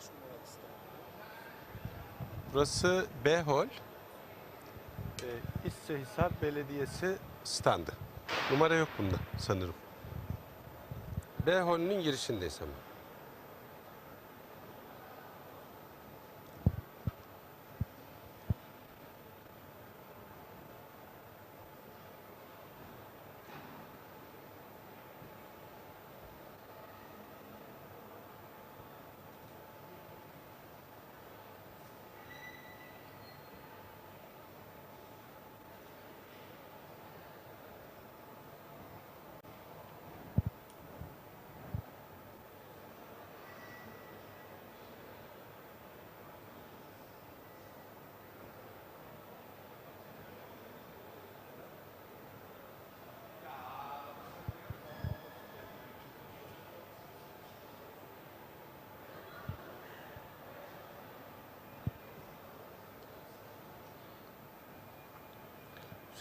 Kaç numaralı stand? Burası B Hall. E, ee, İssehisar Belediyesi standı. Numara yok bunda sanırım. B Hall'ünün girişindeyiz hemen.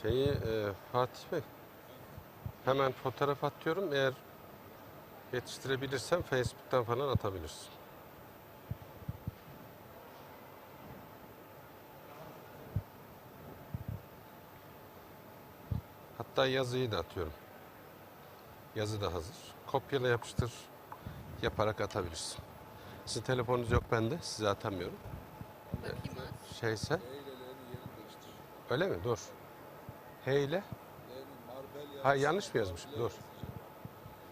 Şeyi e, Fatih Bey hemen fotoğraf atıyorum. Eğer yetiştirebilirsem Facebook'tan falan atabilirsin. Hatta yazıyı da atıyorum. Yazı da hazır. Kopyala yapıştır yaparak atabilirsin. Sizin telefonunuz yok bende. Size atamıyorum. Bakayım. Şeyse öyle mi? Dur. H ile Ha, yanlış mı yazmışım? Dur.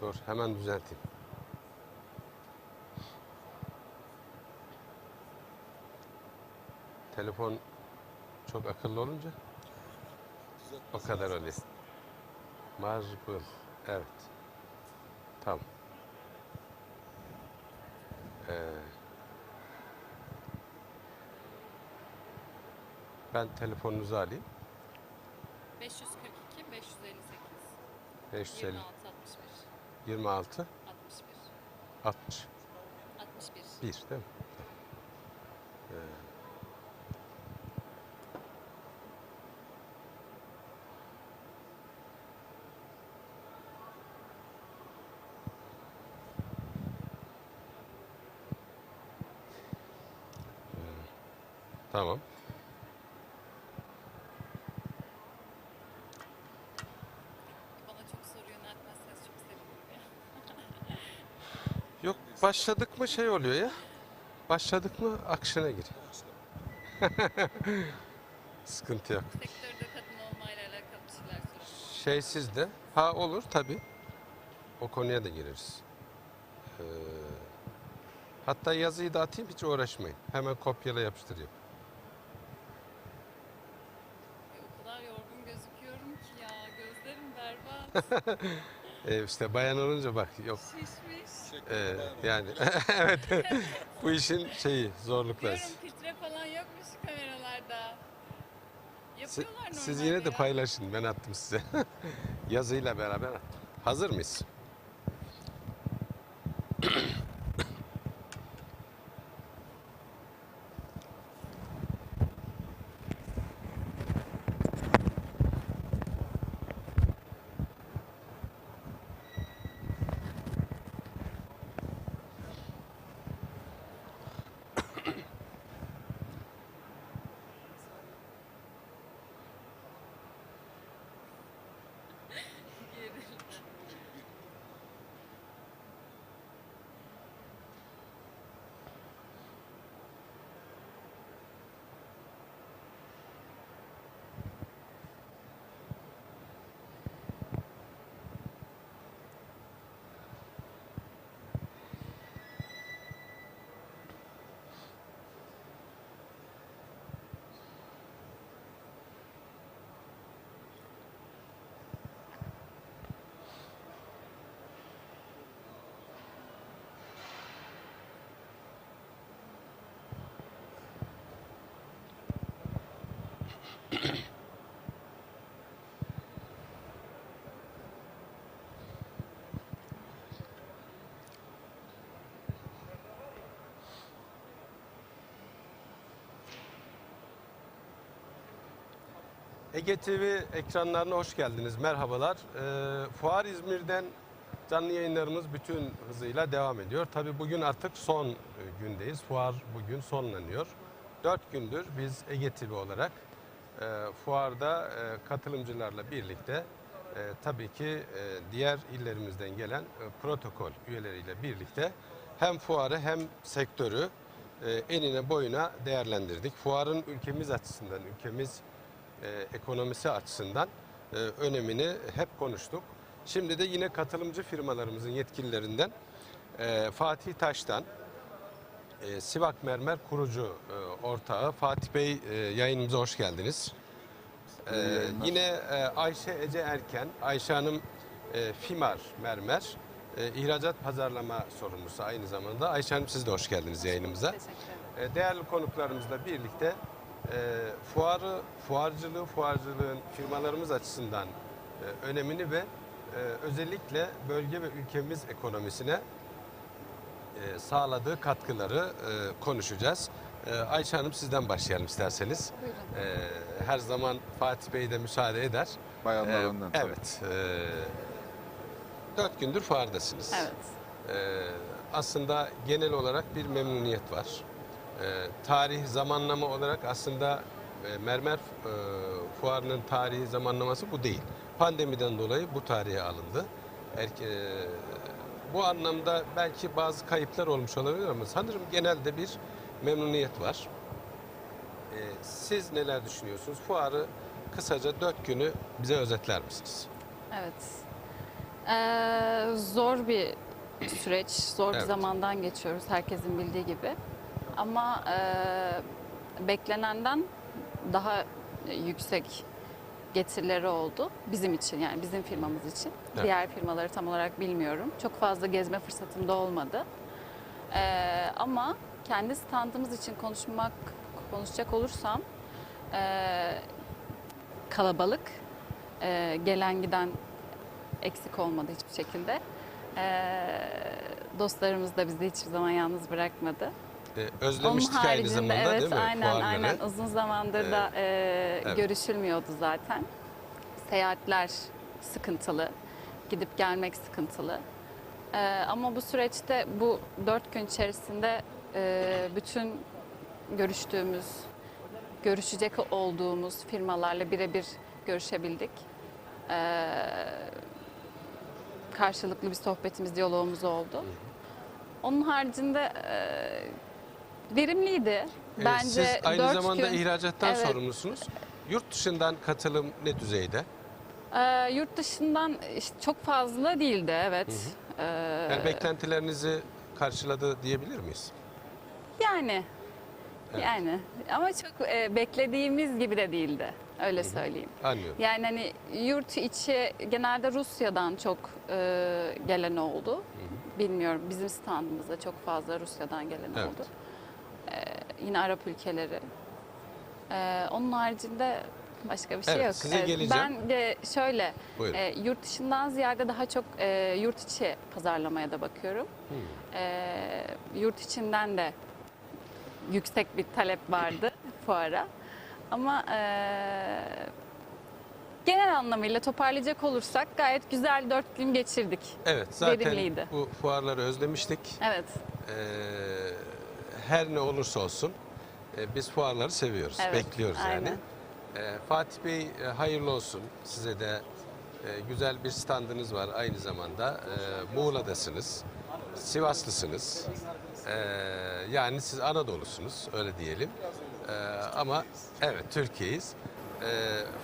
Dur hemen düzelteyim. Telefon çok akıllı olunca o kadar öyle. Marble. Evet. Tamam. Ee, ben telefonunuzu alayım. 542 558 550 26 61 26 61 60 61 1 değil mi? Ee, Ee, Tamam. Bana çok soru yöneltmezseniz çok sevinirim ya. Yok başladık mı şey oluyor ya. Başladık mı akışına gir. Sıkıntı yok. Sektörde kadın olmayla alakalı şeyler sorun. Şeysiz de ha olur tabi. O konuya da gireriz. Ee, hatta yazıyı da atayım hiç uğraşmayın. Hemen kopyala o kadar yorgun gözüküyorum ki ya. Gözlerim berbat. Ee, işte bayan olunca bak yok. Şişmiş. Ee, yani evet bu işin şeyi zorlukları. Diyorum filtre falan yokmuş kameralarda. Yapıyorlar normalde siz yine de ya. paylaşın ben attım size. Yazıyla beraber. Hazır mıyız? Ege TV ekranlarına hoş geldiniz. Merhabalar. Ee, Fuar İzmir'den canlı yayınlarımız bütün hızıyla devam ediyor. Tabii bugün artık son e, gündeyiz. Fuar bugün sonlanıyor. Dört gündür biz Ege TV olarak e, fuarda e, katılımcılarla birlikte e, tabii ki e, diğer illerimizden gelen e, protokol üyeleriyle birlikte hem fuarı hem sektörü e, enine boyuna değerlendirdik. Fuarın ülkemiz açısından, ülkemiz e, ekonomisi açısından e, önemini hep konuştuk. Şimdi de yine katılımcı firmalarımızın yetkililerinden e, Fatih Taş'tan, e, Sivak Mermer kurucu e, ortağı Fatih Bey e, yayınımıza hoş geldiniz. E, yine e, Ayşe Ece Erken, Ayşe Hanım e, Fimar Mermer, e, ihracat pazarlama sorumlusu aynı zamanda. Ayşe Hanım siz de hoş geldiniz yayınımıza. E, Değerli konuklarımızla birlikte e, fuarı, fuarcılığı, fuarcılığın firmalarımız açısından e, önemini ve e, özellikle bölge ve ülkemiz ekonomisine e, sağladığı katkıları e, konuşacağız. E, Ayşe Hanım sizden başlayalım isterseniz. Buyurun. E, her zaman Fatih Bey de müsaade eder. Bayanlar E, önden. Evet. E, dört gündür fuardasınız. Evet. Aslında genel olarak bir memnuniyet var. Tarih zamanlama olarak aslında e, mermer e, fuarının tarihi zamanlaması bu değil. Pandemiden dolayı bu tarihe alındı. Erke- bu anlamda belki bazı kayıplar olmuş olabilir ama sanırım genelde bir memnuniyet var. Ee, siz neler düşünüyorsunuz? Fuarı kısaca dört günü bize özetler misiniz? Evet. Ee, zor bir süreç, zor bir Evet. zamandan geçiyoruz herkesin bildiği gibi. Ama e, beklenenden daha yüksek getirileri oldu bizim için yani bizim firmamız için. Evet. Diğer firmaları tam olarak bilmiyorum. Çok fazla gezme fırsatım da olmadı. Ee, ama kendi standımız için konuşmak konuşacak olursam e, kalabalık, e, gelen giden eksik olmadı hiçbir şekilde. Ee, dostlarımız da bizi hiçbir zaman yalnız bırakmadı. Ee, özlemiştik aynı zamanda evet değil mi? aynen fuarları? aynen uzun zamandır da e, Evet. görüşülmüyordu zaten. Seyahatler sıkıntılı, gidip gelmek sıkıntılı. E, ama bu süreçte bu dört gün içerisinde e, bütün görüştüğümüz, görüşecek olduğumuz firmalarla birebir görüşebildik. E, karşılıklı bir sohbetimiz, diyalogumuz oldu. Onun haricinde e, verimliydi. Ee, Bence Siz aynı dört zamanda gün, ihracattan Evet. sorumlusunuz. Yurt dışından katılım ne düzeyde? e, yurt dışından işte çok fazla değildi evet. E, Yani beklentilerinizi karşıladı diyebilir miyiz? yani Evet. yani ama çok e, beklediğimiz gibi de değildi. Öyle söyleyeyim. Anlıyorum. Yani hani yurt içi genelde Rusya'dan çok e, gelen oldu. Bilmiyorum bizim standımızda çok fazla Rusya'dan gelen Evet. oldu. E, yine Arap ülkeleri. E, onun haricinde başka bir şey Evet, yok. size geleceğim. Ben de şöyle Buyurun. e, yurt dışından ziyade daha çok e, yurt içi pazarlamaya da bakıyorum. Hmm. E, yurt içinden de yüksek bir talep vardı fuara. Ama e, genel anlamıyla toparlayacak olursak gayet güzel dört gün geçirdik. Evet, zaten verimliydi. bu fuarları özlemiştik. Evet, Ee, her ne olursa olsun e, biz fuarları seviyoruz, Evet, bekliyoruz yani. aynen. Ee, Fatih Bey e, hayırlı olsun. Size de e, güzel bir standınız var aynı zamanda. Ee, Muğla'dasınız, Sivaslısınız. Ee, yani siz Anadolu'sunuz öyle diyelim. Ee, ama evet Türkiye'yiz. Ee,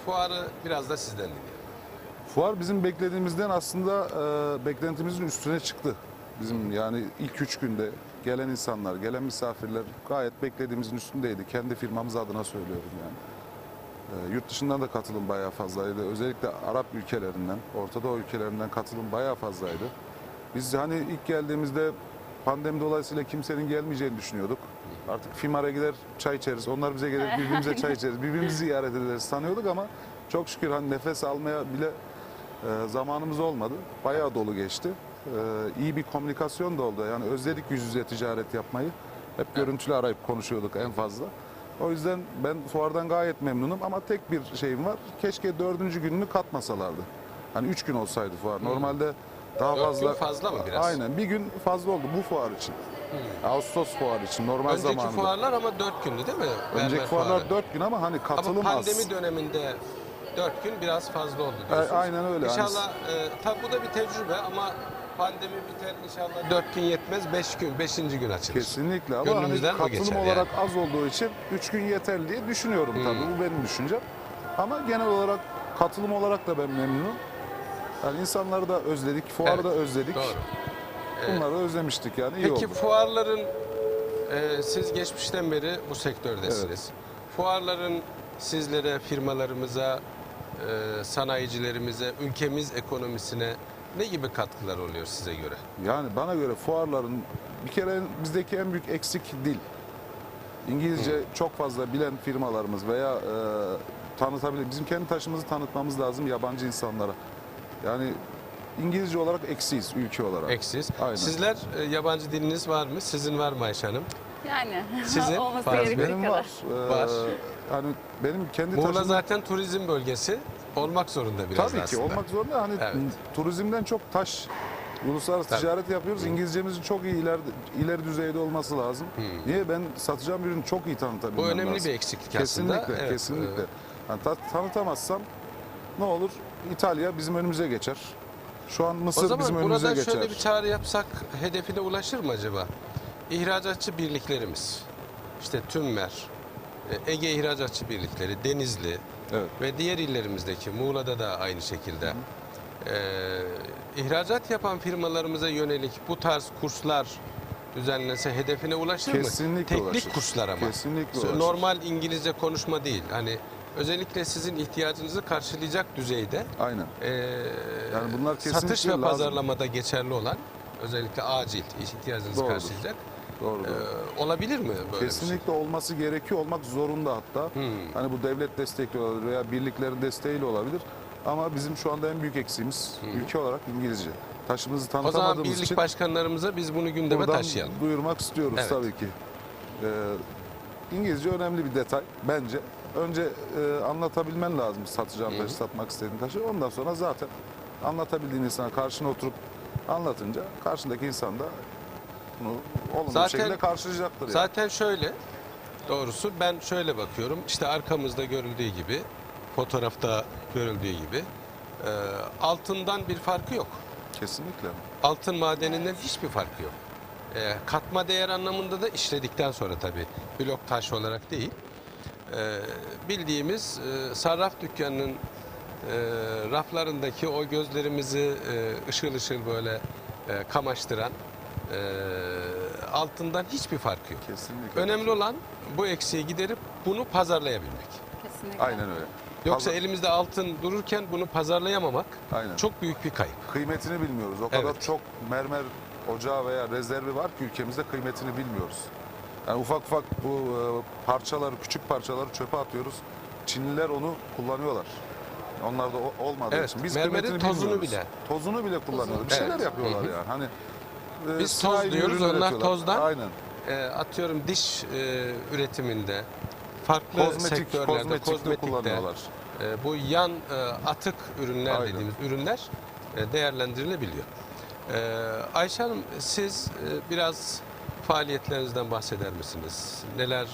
fuarı biraz da sizden dinleyelim. Fuar bizim beklediğimizden aslında e, beklentimizin üstüne çıktı. Bizim yani ilk üç günde gelen insanlar, gelen misafirler gayet beklediğimizin üstündeydi. Kendi firmamız adına söylüyorum yani. E, yurt dışından da katılım bayağı fazlaydı. Özellikle Arap ülkelerinden, Orta Doğu ülkelerinden katılım bayağı fazlaydı. Biz hani ilk geldiğimizde pandemi dolayısıyla kimsenin gelmeyeceğini düşünüyorduk. Artık Fimar'a gider çay içeriz. Onlar bize gelir birbirimize çay içeriz. Birbirimizi ziyaret ederiz sanıyorduk ama çok şükür hani nefes almaya bile e, zamanımız olmadı. Bayağı dolu geçti. E, iyi bir komünikasyon da oldu. Yani özledik yüz yüze ticaret yapmayı. Hep görüntülü arayıp konuşuyorduk en fazla. O yüzden ben fuardan gayet memnunum ama tek bir şeyim var. Keşke dördüncü gününü katmasalardı. Hani üç gün olsaydı fuar. Normalde daha Dört fazla... gün fazla mı biraz? Aynen bir gün fazla oldu bu fuar için. Ağustos fuarı için normal Önceki zamanında. fuarlar ama 4 gündü değil mi? Önceki fuarlar fuarı. 4 gün ama hani katılım Ama az. pandemi döneminde 4 gün biraz fazla oldu diyorsunuz. E, aynen öyle. İnşallah e, tabi bu da bir tecrübe ama pandemi biter inşallah 4 gün yetmez 5 gün 5. gün açılır. Kesinlikle ama hani Gönlümüzden o katılım geçer olarak az olduğu için 3 gün yeterli diye düşünüyorum Hmm. tabii. Bu benim düşüncem. Ama genel olarak katılım olarak da ben memnunum. Yani insanları da özledik, fuarı Evet, da özledik. Doğru. Bunları özlemiştik yani iyi Peki oldu. fuarların e, siz geçmişten beri bu sektördesiniz. Fuarların sizlere, firmalarımıza, e, sanayicilerimize, ülkemiz ekonomisine ne gibi katkılar oluyor size göre? Yani bana göre fuarların bir kere bizdeki en büyük eksik dil. İngilizce çok fazla bilen firmalarımız veya e, tanıtabilir. Bizim kendi taşımızı tanıtmamız lazım yabancı insanlara. Yani İngilizce olarak eksiyiz ülke olarak. Eksiz. Aynen. Sizler e, yabancı diliniz var mı? Sizin var mı Ayşe Hanım? Yani Sizin olması var Benim kadar. var. Ee, Var. Hani benim kendi Muğla taşım zaten turizm bölgesi olmak zorunda biraz tabii ki aslında. olmak zorunda. Hani Evet. turizmden çok taş uluslararası Tabii. ticaret yapıyoruz. İngilizcemizin çok iyi ileri, ileri düzeyde olması lazım. Niye ben satacağım ürünü çok iyi tanıtabilmem Bu önemli lazım. bir eksiklik Kesinlikle, aslında. Evet, kesinlikle. e, Yani ta- tanıtamazsam ne olur? İtalya bizim önümüze geçer. Şu an O Mısır zaman bizim önümüze geçer. şöyle bir çağrı yapsak hedefine ulaşır mı acaba? İhracatçı birliklerimiz, işte Tümmer, e, Ege İhracatçı Birlikleri, Denizli Evet. ve diğer illerimizdeki Muğla'da da aynı şekilde e, ihracat yapan firmalarımıza yönelik bu tarz kurslar düzenlense hedefine ulaşır mı? Kesinlikle Teknik ulaşır. kurslar ama. Kesinlikle ulaşır. Normal İngilizce konuşma değil. Hani özellikle sizin ihtiyacınızı karşılayacak düzeyde Aynen. ee, Yani bunlar satış ve lazım. pazarlamada geçerli olan özellikle acil ihtiyacınızı Doğrudur. karşılayacak Doğru. ee, olabilir mi böyle şey? Kesinlikle olması gerekiyor, olmak zorunda hatta. Hmm. Hani bu devlet destekli olabilir veya birliklerin desteğiyle olabilir. Ama bizim şu anda en büyük eksiğimiz ülke olarak İngilizce. Taşımızı O zaman tanıtamadığımız birlik için başkanlarımıza biz bunu gündeme taşıyalım. duyurmak istiyoruz Evet. tabii ki. Ee, İngilizce önemli bir detay bence. Önce e, anlatabilmen lazım satacağın taşı, satmak istediğin taşı. Ondan sonra zaten anlatabildiğin insana karşına oturup anlatınca karşındaki insan da bunu olumlu Zaten- şekilde karşılayacaktır. yani. Zaten şöyle doğrusu ben şöyle bakıyorum işte arkamızda görüldüğü gibi fotoğrafta görüldüğü gibi e, altından bir farkı yok. Kesinlikle. altın madeninden hiçbir farkı yok. Ee, katma değer anlamında da işledikten sonra tabii blok taş olarak değil. Ee, bildiğimiz e, sarraf dükkanının e, raflarındaki o gözlerimizi e, ışıl ışıl böyle e, kamaştıran e, altından hiçbir farkı yok. Kesinlikle. Önemli olan bu eksiği giderip bunu pazarlayabilmek. Kesinlikle. Aynen öyle. Yoksa Pazar- elimizde altın dururken bunu pazarlayamamak Aynen. çok büyük bir kayıp. kıymetini bilmiyoruz. O kadar Evet. çok mermer ocağı veya rezervi var ki ülkemizde kıymetini bilmiyoruz. Yani ufak ufak bu e, parçaları, küçük parçaları çöpe atıyoruz. Çinliler onu kullanıyorlar. Onlar da olmadığı Evet, için biz mermerin tozunu bilmiyoruz. bile. Tozunu bile kullanıyorlar. Bir Evet. şeyler yapıyorlar Hı hı. yani. Hani e, Biz sanayi toz diyoruz, onlar üretiyorlar. tozdan. Aynen. e, atıyorum diş e, üretiminde, farklı Kozmetik, sektörlerde, kozmetikte kozmetikte, kullanıyorlar. e, bu yan e, atık ürünler Aynen. dediğimiz ürünler e, değerlendirilebiliyor. E, Ayşe Hanım siz e, biraz faaliyetlerinizden bahseder misiniz? Neler,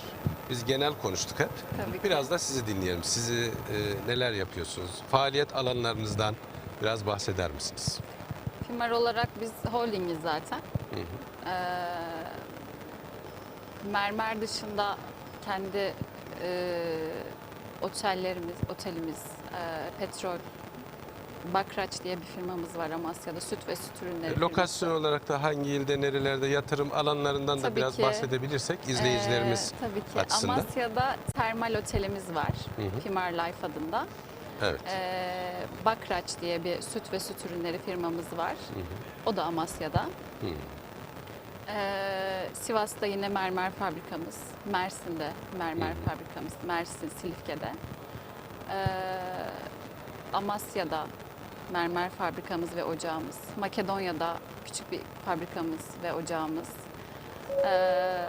biz genel konuştuk hep. Tabii ki. Biraz da sizi dinleyelim. Sizi e, neler yapıyorsunuz? Faaliyet alanlarınızdan biraz bahseder misiniz? Firma olarak biz holdingiz zaten. Ee, mermer dışında kendi e, otellerimiz, otelimiz, e, petrol, Bakraç diye bir firmamız var Amasya'da. Süt ve süt ürünleri firması. Lokasyon olarak da hangi ilde, nerelerde yatırım alanlarından da Tabii biraz ki. bahsedebilirsek izleyicilerimiz Ee, tabii ki. açısından. Amasya'da termal otelimiz var. Hı hı. Pimar Life adında. Evet. Ee, Bakraç diye bir süt ve süt ürünleri firmamız var. O da Amasya'da. Hı. Ee, Sivas'ta yine mermer fabrikamız. Mersin'de mermer fabrikamız. Mersin, Silifke'de. Ee, Amasya'da mermer fabrikamız ve ocağımız. Makedonya'da küçük bir fabrikamız ve ocağımız. Ee,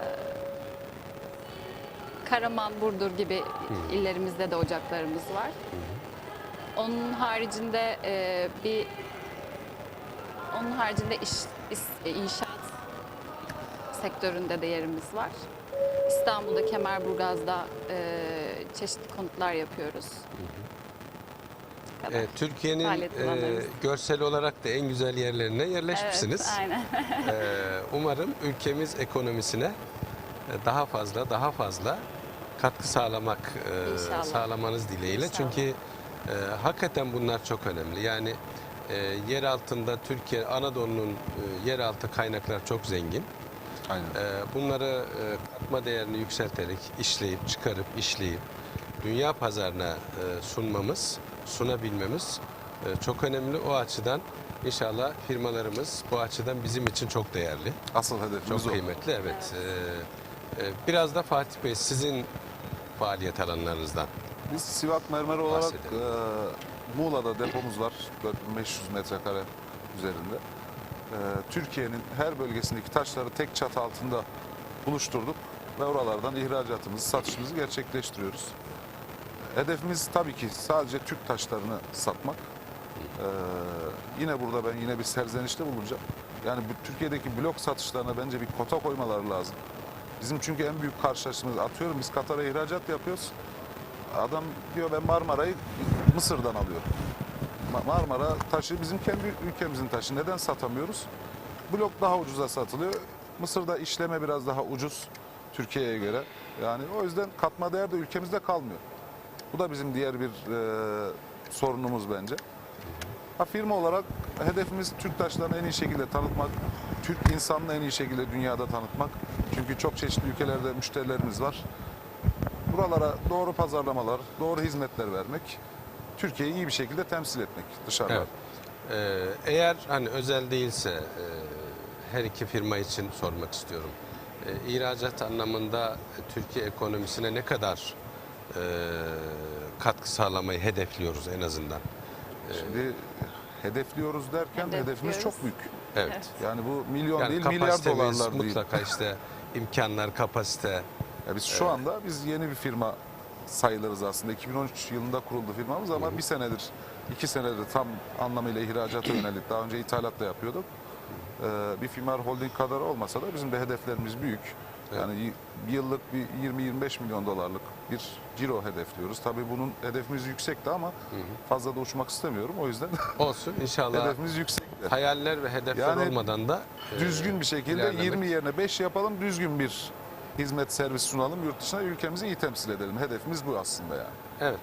Karaman, Burdur gibi illerimizde de ocaklarımız var. Onun haricinde e, bir onun haricinde iş, is- inşaat sektöründe de yerimiz var. İstanbul'da, Kemerburgaz'da e, çeşitli konutlar yapıyoruz. E, Türkiye'nin e, görsel olarak da en güzel yerlerine yerleşmişsiniz. Evet, aynen. Ee, umarım ülkemiz ekonomisine e, daha fazla daha fazla katkı sağlamak e, sağlamanız dileğiyle. İnşallah. Çünkü e, hakikaten bunlar çok önemli. Yani e, yer altında Türkiye Anadolu'nun e, yeraltı kaynaklar çok zengin. Aynen. E, bunları e, katma değerini yükselterek işleyip çıkarıp işleyip dünya pazarına e, sunmamız, sunabilmemiz e, çok önemli. O açıdan inşallah firmalarımız bu açıdan bizim için çok değerli. Asıl hedefimiz Çok o. kıymetli evet. Ee, e, biraz da Fatih Bey sizin faaliyet alanlarınızdan. Biz Sivat Mermer olarak Bahsedelim. e, Muğla'da depomuz var. 4500 metrekare üzerinde. E, Türkiye'nin her bölgesindeki taşları tek çatı altında buluşturduk ve oralardan ihracatımızı, satışımızı gerçekleştiriyoruz. Hedefimiz tabii ki sadece Türk taşlarını satmak. E, yine burada ben yine bir serzenişte bulunacağım. Yani bu Türkiye'deki blok satışlarına bence bir kota koymaları lazım. Bizim çünkü en büyük karşılaştığımız atıyorum biz Katar'a ihracat yapıyoruz. Adam diyor ben Marmara'yı Mısır'dan alıyorum. Ma- Marmara taşı bizim kendi ülkemizin taşı. Neden satamıyoruz? Blok daha ucuza satılıyor. Mısır'da işleme biraz daha ucuz Türkiye'ye göre. Yani o yüzden katma değer de ülkemizde kalmıyor. Bu da bizim diğer bir e, sorunumuz bence. Ha, firma olarak hedefimiz Türk taşlarını en iyi şekilde tanıtmak, Türk insanını en iyi şekilde dünyada tanıtmak. Çünkü çok çeşitli ülkelerde müşterilerimiz var. Buralara doğru pazarlamalar, doğru hizmetler vermek, Türkiye'yi iyi bir şekilde temsil etmek dışarıda. Evet. Ee, eğer hani özel değilse e, her iki firma için sormak istiyorum. Ee, ihracat anlamında Türkiye ekonomisine ne kadar e, katkı sağlamayı hedefliyoruz en azından? Şimdi hedefliyoruz derken Hedefliyoruz. hedefimiz çok büyük. Evet. Yani bu milyon Yani değil milyar dolarlar değil. mutlaka işte imkanlar, kapasite. Ya biz şu anda biz yeni bir firma sayılırız aslında. 2013 yılında kuruldu firmamız ama bir senedir, iki senedir tam anlamıyla ihracata yönelik. Daha önce ithalat da yapıyorduk. Ee, bir firma holding kadar olmasa da bizim de hedeflerimiz büyük. Yani bir yıllık bir 20-25 milyon dolarlık bir ciro hedefliyoruz. Tabii bunun hedefimiz yüksekti ama fazla da uçmak istemiyorum. O yüzden Olsun inşallah hedefimiz yüksekti. hayaller ve hedefler Yani olmadan da e, Düzgün bir şekilde ilerlemek. 20 yerine 5 yapalım. Düzgün bir hizmet servis sunalım. Yurt dışına ülkemizi iyi temsil edelim. Hedefimiz bu aslında yani. Evet.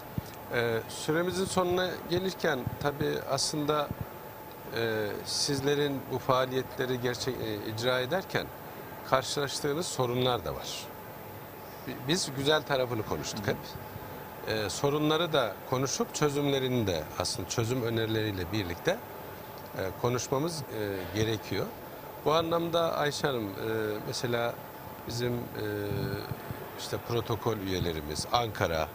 Ee, süremizin sonuna gelirken tabii aslında e, sizlerin bu faaliyetleri gerçek e, icra ederken karşılaştığınız sorunlar da var. Bi- Biz güzel tarafını konuştuk hep. Ee, sorunları da konuşup çözümlerini de aslında çözüm önerileriyle birlikte e, konuşmamız e, gerekiyor. Bu anlamda Ayşe Hanım e, mesela bizim e, işte protokol üyelerimiz Ankara,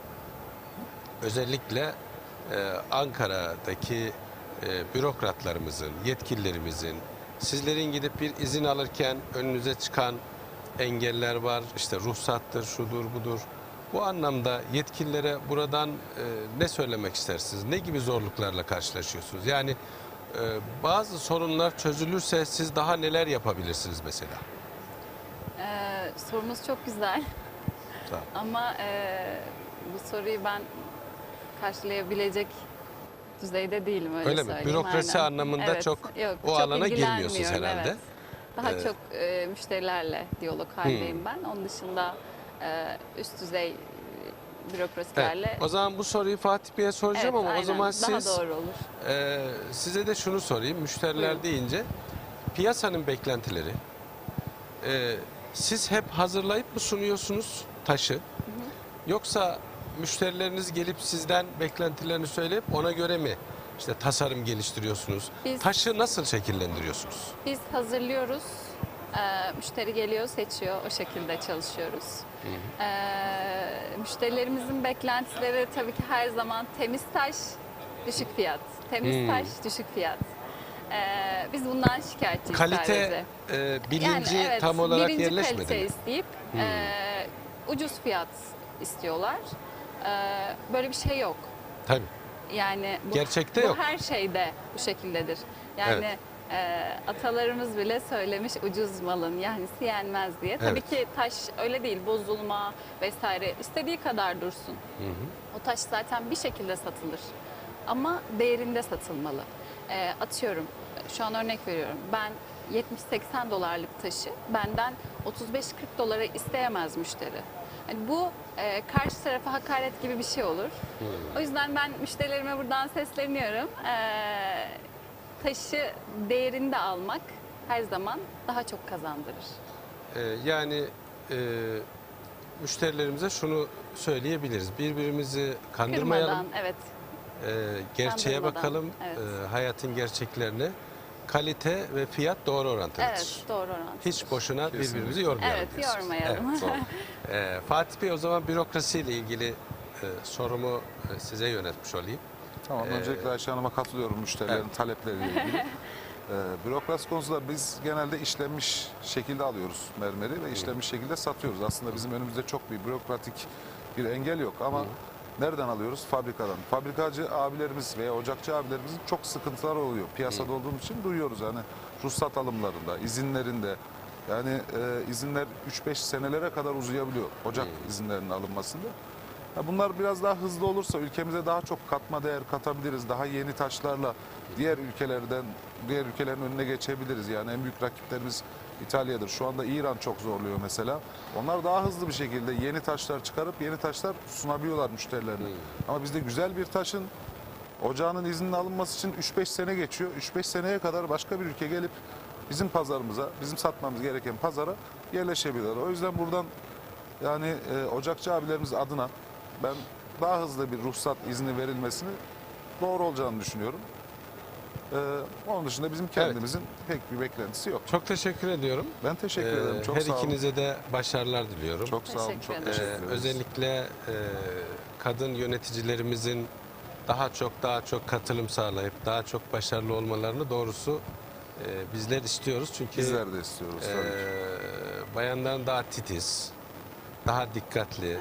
özellikle e, Ankara'daki e, bürokratlarımızın, yetkililerimizin, sizlerin gidip bir izin alırken önünüze çıkan engeller var, işte ruhsattır, şudur budur. Bu anlamda yetkililere buradan ne söylemek istersiniz? Ne gibi zorluklarla karşılaşıyorsunuz? Yani bazı sorunlar çözülürse siz daha neler yapabilirsiniz mesela? Ee, sorunuz çok güzel ama e, bu soruyu ben karşılayabilecek düzeyde değilim öyle, Öyle mi? söyleyeyim. Bürokrasi Aynen. anlamında Evet, çok yok, o çok alana girmiyorsunuz herhalde. evet. Daha Ee, çok e, müşterilerle diyalog halindeyim ben. Onun dışında e, üst düzey e, bürokrasilerle Evet, o zaman bu soruyu Fatih Bey'e soracağım Evet, ama o aynen. zaman daha siz doğru olur. Ee, size de şunu sorayım. Müşteriler Buyurun. deyince piyasanın beklentileri. Ee, siz hep hazırlayıp mı sunuyorsunuz taşı? Yoksa müşterileriniz gelip sizden beklentilerini söyleyip ona göre mi işte tasarım geliştiriyorsunuz? Biz- Taşı nasıl şekillendiriyorsunuz? Biz hazırlıyoruz. Ee, müşteri geliyor, seçiyor. O şekilde çalışıyoruz. Ee, müşterilerimizin beklentileri tabii ki her zaman temiz taş, düşük fiyat. Temiz Hmm. taş, düşük fiyat. Ee, biz bundan şikayetçiyiz Kalite sadece. e, bilinci evet, tam olarak birinci yerleşmedi kalite mi? Hmm. isteyip e, ucuz fiyat istiyorlar. Ee, böyle bir şey yok. Tabii. Yani bu, Gerçekte bu yok. her şeyde bu şekildedir. Yani e, atalarımız bile söylemiş ucuz malın yani yenmez diye. Tabii Evet. ki taş öyle değil bozulma vesaire istediği kadar dursun. O taş zaten bir şekilde satılır. Ama değerinde satılmalı. E, atıyorum şu an örnek veriyorum. Ben 70-80 dolarlık taşı benden 35-40 dolara isteyemez müşteri. Yani bu e, karşı tarafa hakaret gibi bir şey olur. O yüzden ben müşterilerime buradan sesleniyorum. E, taşı değerinde almak her zaman daha çok kazandırır. Ee, yani e, müşterilerimize şunu söyleyebiliriz. Birbirimizi kandırmayalım. Kırmadan evet e, gerçeğe bakalım. evet. e, hayatın gerçeklerini. Kalite ve fiyat doğru orantılıdır. evet doğru orantılı. Hiç boşuna Kesinlikle. birbirimizi yormayalım. Evet, diyorsunuz. yormayalım. Evet, doğru. Ee, Fatih Bey o zaman bürokrasiyle ilgili e, sorumu e, size yönetmiş olayım. Tamam, Ee, öncelikle Ayşe Hanım'a katılıyorum müşterilerin evet. talepleriyle ilgili. Ee, bürokrasi konusunda biz genelde işlenmiş şekilde alıyoruz mermeri ve işlenmiş şekilde satıyoruz. Aslında bizim önümüzde çok bir bürokratik bir engel yok ama nereden alıyoruz? Fabrikadan. Fabrikacı abilerimiz veya ocakçı abilerimizin çok sıkıntılar oluyor. Piyasada olduğumuz için duyuyoruz yani ruhsat alımlarında, izinlerinde. Yani e, izinler 3-5 senelere kadar uzayabiliyor ocak izinlerinin alınmasında. Ya bunlar biraz daha hızlı olursa ülkemize daha çok katma değer katabiliriz. Daha yeni taşlarla diğer ülkelerden, diğer ülkelerin önüne geçebiliriz. Yani en büyük rakiplerimiz İtalya'dır. Şu anda İran çok zorluyor mesela. Onlar daha hızlı bir şekilde yeni taşlar çıkarıp yeni taşlar sunabiliyorlar müşterilerine. Ama bizde güzel bir taşın ocağının izninin alınması için 3-5 sene geçiyor. 3-5 seneye kadar başka bir ülke gelip bizim pazarımıza, bizim satmamız gereken pazara yerleşebilirler. O yüzden buradan yani e, ocakçı abilerimiz adına ben daha hızlı bir ruhsat izni verilmesini doğru olacağını düşünüyorum. E, onun dışında bizim kendimizin pek bir beklentisi yok. Çok teşekkür ediyorum. Ben teşekkür Ee, ederim. Çok Her sağ olun. ikinize de başarılar diliyorum. Çok sağ olun. Teşekkür Çok ederim. Ee, özellikle e, kadın yöneticilerimizin daha çok daha çok katılım sağlayıp daha çok başarılı olmalarını doğrusu e, bizler istiyoruz. Çünkü Bizler de istiyoruz tabii e, bayanların daha titiz, daha dikkatli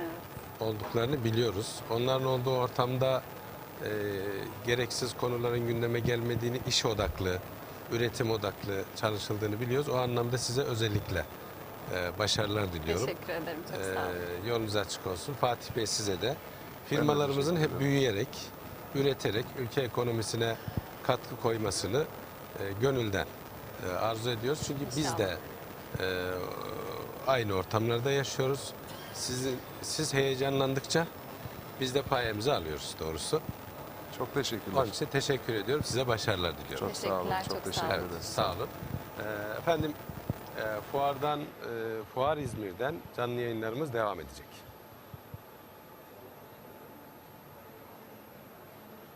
olduklarını biliyoruz. Onların olduğu ortamda e, gereksiz konuların gündeme gelmediğini, iş odaklı, üretim odaklı çalışıldığını biliyoruz. O anlamda size özellikle e, başarılar diliyorum. Teşekkür ederim çok sağ olun. Ee, yolunuz açık olsun. Fatih Bey size de. Firmalarımızın teşekkür hep büyüyerek, üreterek ülke ekonomisine katkı koymasını e, gönülden e, arzu ediyoruz. Çünkü biz de e, aynı ortamlarda yaşıyoruz. Sizin, siz heyecanlandıkça biz de payemizi alıyoruz doğrusu. Çok teşekkürler. Onun için teşekkür ediyorum. Size başarılar diliyorum. Çok sağ olun. Teşekkürler, Çok çok sağ teşekkür olun. Evet, ederiz. sağ olun. Ee, efendim, e, fuardan, e, Fuar İzmir'den canlı yayınlarımız devam edecek.